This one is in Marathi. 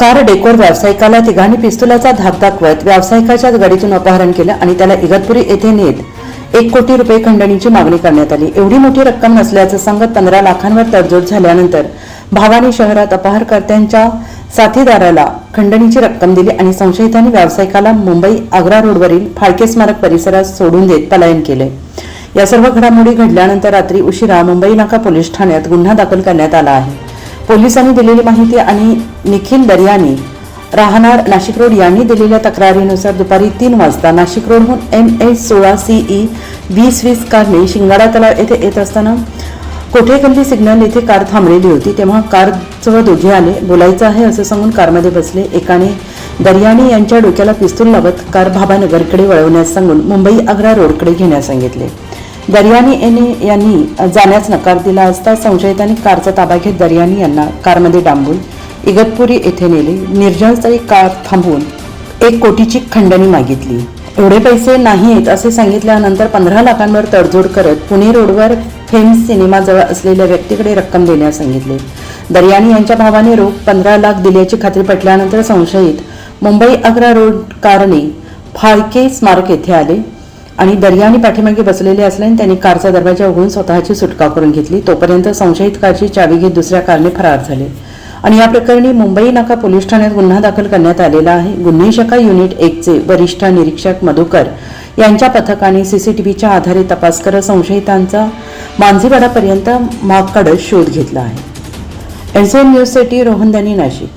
कार डेकोर व्यावसायिकाला तिघांनी पिस्तुलाचा धाक दाखवत व्यावसायिकाच्या गाडीतून अपहरण केलं आणि त्याला इगतपुरी येथे नेत एक कोटी रुपये खंडणीची मागणी करण्यात आली. एवढी मोठी रक्कम नसल्याचं सांगत पंधरा लाखांवर तडजोड झाल्यानंतर भावानी शहरात अपहारकर्त्यांच्या साथीदाराला खंडणीची रक्कम दिली आणि संशयितांनी व्यावसायिकाला मुंबई आग्रा रोडवरील फाळके स्मारक परिसरात सोडून देत पलायन केले. या सर्व घडामोडी घडल्यानंतर रात्री उशिरा मुंबई नाका पोलीस ठाण्यात गुन्हा दाखल करण्यात आला आहे. पोलिसांनी दिलेली माहिती आणि निखिल दर्यानी राहणार नाशिक रोड यांनी दिलेल्या तक्रारीनुसार दुपारी तीन वाजता नाशिक रोडहून एम एस सोळा सीई वीस वीस कारने शिंगाडा तलाव येथे येत असताना कोठेगल्ली सिग्नल येथे कार थांबलेली होती तेव्हा कारजवळ दोघे आले. बोलायचं आहे असं सांगून कारमध्ये बसले एकाने दर्यानी यांच्या डोक्याला पिस्तूल लावत कार भाबानगरकडे वळवण्यास सांगून मुंबई आग्रा रोडकडे घेण्यास सांगितले. दर्यानी एने यांनी जाण्यास नकार दिला असता संशयितांनी कारचा ताबा घेत दर्यानी यांना कारमध्ये डांबून इगतपुरी येथे नेले. निर्जनस्थळी कार थांबवून एक कोटीची खंडणी मागितली. एवढे पैसे नाहीत असे सांगितल्यानंतर पंधरा लाखांवर तडजोड करत पुणे रोडवर फेम सिनेमाजवळ असलेल्या व्यक्तीकडे रक्कम देण्यास सांगितले. दर्यानी यांच्या भावाने रोख पंधरा लाख दिल्याची खात्री पटल्यानंतर संशयित मुंबई अकरा रोड कारने फाळके स्मारक येथे आले. आणि दर्याने पाठीमागे बसलेले असल्याने त्यांनी कारचा दरवाजा उघडून स्वतःची सुटका करून घेतली. तोपर्यंत संशयित कारची चावी घेत दुसऱ्या कारने फरार झाले. आणि या प्रकरणी मुंबई नाका पोलीस ठाण्यात गुन्हा दाखल करण्यात आलेला आहे. गुन्हे शाखा युनिट एकचे वरिष्ठ निरीक्षक मधुकर यांच्या पथकाने सीसीटीव्हीच्या आधारे तपास करत संशयितांचा मांझीवाडापर्यंत मागकडे शोध घेतला आहे. एनसीएन न्यूजसाठी रोहनदानी नाशिक.